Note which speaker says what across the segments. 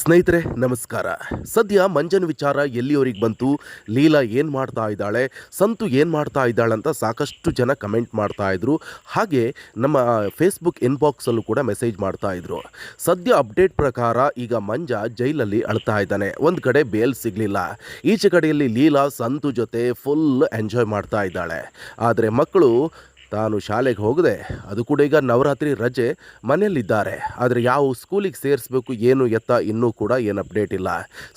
Speaker 1: ಸ್ನೇಹಿತರೆ, ನಮಸ್ಕಾರ. ಸದ್ಯ ಮಂಜನ್ ವಿಚಾರ ಎಲ್ಲಿಯವರಿಗೆ ಬಂತು? ಲೀಲಾ ಏನು ಮಾಡ್ತಾ ಇದ್ದಾಳೆ? ಸಂತು ಏನು ಮಾಡ್ತಾ ಇದ್ದಾಳೆ ಅಂತ ಸಾಕಷ್ಟು ಜನ ಕಮೆಂಟ್ ಮಾಡ್ತಾ ಇದ್ರು. ಹಾಗೆ ನಮ್ಮ ಫೇಸ್ಬುಕ್ ಇನ್ಬಾಕ್ಸಲ್ಲೂ ಕೂಡ ಮೆಸೇಜ್ ಮಾಡ್ತಾ ಇದ್ರು. ಸದ್ಯ ಅಪ್ಡೇಟ್ ಪ್ರಕಾರ ಈಗ ಮಂಜ ಜೈಲಲ್ಲಿ ಅಳ್ತಾ ಇದ್ದಾನೆ. ಒಂದು ಕಡೆ ಬೇಲ್ ಸಿಗಲಿಲ್ಲ. ಈಚೆ ಕಡೆಯಲ್ಲಿ ಲೀಲಾ, ಸಂತು ಜೊತೆ ಫುಲ್ ಎಂಜಾಯ್ ಮಾಡ್ತಾ ಇದ್ದಾಳೆ. ಆದರೆ ಮಕ್ಕಳು ತಾನು ಶಾಲೆಗೆ ಹೋಗದೆ, ಅದು ಕೂಡ ಈಗ ನವರಾತ್ರಿ ರಜೆ, ಮನೆಯಲ್ಲಿದ್ದಾರೆ. ಆದರೆ ಯಾವ ಸ್ಕೂಲಿಗೆ ಸೇರಿಸ್ಬೇಕು, ಏನು ಎತ್ತ ಇನ್ನೂ ಕೂಡ ಏನು ಅಪ್ಡೇಟ್ ಇಲ್ಲ.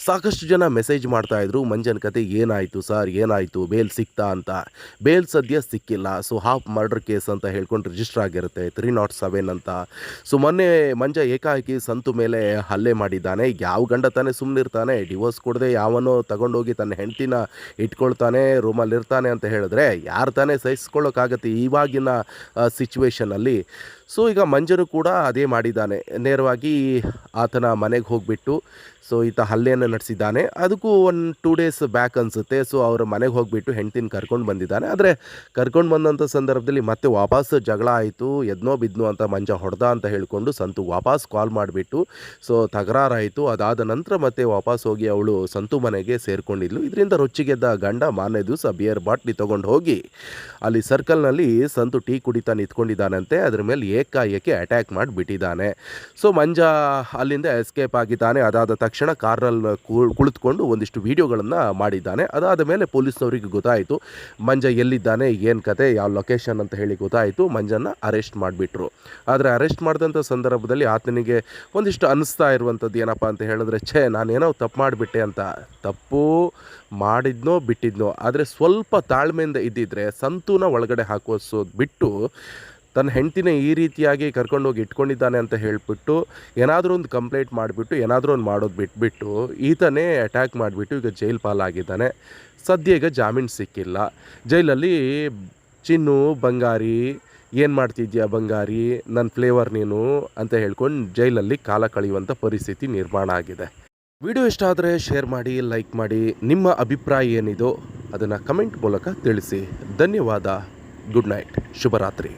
Speaker 1: ಸಾಕಷ್ಟು ಜನ ಮೆಸೇಜ್ ಮಾಡ್ತಾಯಿದ್ರು ಮಂಜನ್ ಕತೆ ಏನಾಯಿತು ಸರ್ ಏನಾಯಿತು? ಬೇಲ್ ಸಿಕ್ತಾ ಅಂತ. ಬೇಲ್ ಸದ್ಯ ಸಿಕ್ಕಿಲ್ಲ. ಸೊ ಹಾಫ್ ಮರ್ಡರ್ ಕೇಸ್ ಅಂತ ಹೇಳ್ಕೊಂಡು ರಿಜಿಸ್ಟರ್ ಆಗಿರುತ್ತೆ ತ್ರೀ ನಾಟ್ ಸೆವೆನ್ ಅಂತ. ಸೊ ಮೊನ್ನೆ ಮಂಜ ಏಕಾಏಕಿ ಸಂತು ಮೇಲೆ ಹಲ್ಲೆ ಮಾಡಿದ್ದಾನೆ. ಯಾವ ಗಂಡ ತಾನೇ ಸುಮ್ಮನಿರ್ತಾನೆ ಡಿವೋರ್ಸ್ ಕೊಡದೆ ಯಾವನೋ ತಗೊಂಡೋಗಿ ತನ್ನ ಹೆಂಡತಿನ ಇಟ್ಕೊಳ್ತಾನೆ ರೂಮಲ್ಲಿರ್ತಾನೆ ಅಂತ ಹೇಳಿದ್ರೆ, ಯಾರು ತಾನೇ ಸಹಿಸ್ಕೊಳ್ಳೋಕ್ಕಾಗತ್ತೆ ಇವಾಗಿನ ಸಿಚುವೇಷನಲ್ಲಿ ಸೊ ಈಗ ಮಂಜನು ಕೂಡ ಅದೇ ಮಾಡಿದ್ದಾನೆ. ನೇರವಾಗಿ ಆತನ ಮನೆಗೆ ಹೋಗಿಬಿಟ್ಟು ಸೊ ಈತ ಹಲ್ಲೆಯನ್ನು ನಡೆಸಿದ್ದಾನೆ. ಅದಕ್ಕೂ ಒಂದು ಟೂ ಡೇಸ್ ಬ್ಯಾಕ್ ಅನಿಸುತ್ತೆ. ಸೊ ಅವ್ರ ಮನೆಗೆ ಹೋಗಿಬಿಟ್ಟು ಹೆಂಡ್ತಿನ ಕರ್ಕೊಂಡು ಬಂದಿದ್ದಾನೆ. ಆದರೆ ಕರ್ಕೊಂಡು ಬಂದಂಥ ಸಂದರ್ಭದಲ್ಲಿ ಮತ್ತೆ ವಾಪಸ್ ಜಗಳ ಆಯಿತು. ಎದ್ನೋ ಬಿದ್ನೋ ಅಂತ ಮಂಜ ಹೊಡೆದ ಅಂತ ಹೇಳಿಕೊಂಡು ಸಂತು ವಾಪಸ್ ಕಾಲ್ ಮಾಡಿಬಿಟ್ಟು ಸೊ ತಕರಾರಾಯಿತು ಅದಾದ ನಂತರ ಮತ್ತೆ ವಾಪಸ್ ಹೋಗಿ ಅವಳು ಸಂತು ಮನೆಗೆ ಸೇರಿಕೊಂಡಿದ್ಲು. ಇದರಿಂದ ರೊಚ್ಚಿಗೆದ್ದ ಗಂಡ ಮಾರನೇ ದಿವಸ ಬಿಯರ್ ಬಾಟ್ಲಿ ತೊಗೊಂಡು ಹೋಗಿ, ಅಲ್ಲಿ ಸರ್ಕಲ್ನಲ್ಲಿ ಸಂತು ಟೀ ಕುಡಿತಾ ನಿಂತ್ಕೊಂಡಿದ್ದಾನಂತೆ. ಅದ್ರ ಮೇಲೆ ಏಕಾಏಕಿ ಅಟ್ಯಾಕ್ ಮಾಡಿಬಿಟ್ಟಿದ್ದಾನೆ. ಸೊ ಮಂಜ ಅಲ್ಲಿಂದ ಎಸ್ಕೇಪ್ ಆಗಿದ್ದಾನೆ. ಅದಾದ ತಕ್ಷಣ ಕಾರ್ನಲ್ಲಿ ಕುಳಿತುಕೊಂಡು ಒಂದಿಷ್ಟು ವಿಡಿಯೋಗಳನ್ನು ಮಾಡಿದ್ದಾನೆ. ಅದಾದ ಮೇಲೆ ಪೊಲೀಸ್ನವರಿಗೆ ಗೊತ್ತಾಯಿತು, ಮಂಜ ಎಲ್ಲಿದ್ದಾನೆ, ಏನು ಕತೆ, ಯಾವ ಲೊಕೇಶನ್ ಅಂತ ಹೇಳಿ ಗೊತ್ತಾಯಿತು. ಮಂಜನ್ನ ಅರೆಸ್ಟ್ ಮಾಡಿಬಿಟ್ರು. ಆದರೆ ಅರೆಸ್ಟ್ ಮಾಡಿದಂಥ ಸಂದರ್ಭದಲ್ಲಿ ಆತನಿಗೆ ಒಂದಿಷ್ಟು ಅನ್ನಿಸ್ತಾ ಇರುವಂಥದ್ದು ಏನಪ್ಪ ಅಂತ ಹೇಳಿದ್ರೆ, ಛೇ, ನಾನೇನೋ ತಪ್ಪು ಮಾಡಿಬಿಟ್ಟೆ ಅಂತ. ತಪ್ಪು ಮಾಡಿದ್ನೋ, ಬಿಟ್ಟಿದ್ನೋ. ಆದರೆ ಸ್ವಲ್ಪ ತಾಳ್ಮೆಯಿಂದ ಇದ್ದಿದ್ರೆ, ಸಂತೂನ ಒಳಗಡೆ ಬಿಟ್ಟು ತನ್ನ ಹೆಂಡ್ತಿನ ಈ ರೀತಿಯಾಗಿ ಕರ್ಕೊಂಡೋಗಿ ಇಟ್ಕೊಂಡಿದ್ದಾನೆ ಅಂತ ಹೇಳಿಬಿಟ್ಟು ಏನಾದರೂ ಒಂದು ಕಂಪ್ಲೇಂಟ್ ಮಾಡಿಬಿಟ್ಟು, ಏನಾದರೂ ಒಂದು ಮಾಡೋದು ಬಿಟ್ಬಿಟ್ಟು ಈತನೇ ಅಟ್ಯಾಕ್ ಮಾಡಿಬಿಟ್ಟು ಈಗ ಜೈಲ್ ಪಾಲಾಗಿದ್ದಾನೆ. ಸದ್ಯ ಈಗ ಜಾಮೀನು ಸಿಕ್ಕಿಲ್ಲ. ಜೈಲಲ್ಲಿ ಚಿನ್ನು, ಬಂಗಾರಿ, ಏನು ಮಾಡ್ತಿದ್ಯಾ ಬಂಗಾರಿ ನನ್ನ ಫ್ಲೇವರ್ ನೀನು ಅಂತ ಹೇಳ್ಕೊಂಡು ಜೈಲಲ್ಲಿ ಕಾಲ ಕಳೆಯುವಂಥ ಪರಿಸ್ಥಿತಿ ನಿರ್ಮಾಣ ಆಗಿದೆ. ವಿಡಿಯೋ ಇಷ್ಟ ಆದರೆ ಶೇರ್ ಮಾಡಿ ಲೈಕ್ ಮಾಡಿ. ನಿಮ್ಮ ಅಭಿಪ್ರಾಯ ಏನಿದೋ ಅದನ್ನು ಕಮೆಂಟ್ ಮೂಲಕ ತಿಳಿಸಿ. ಧನ್ಯವಾದ. ಗುಡ್ ನೈಟ್ ಶುಭರಾತ್ರಿ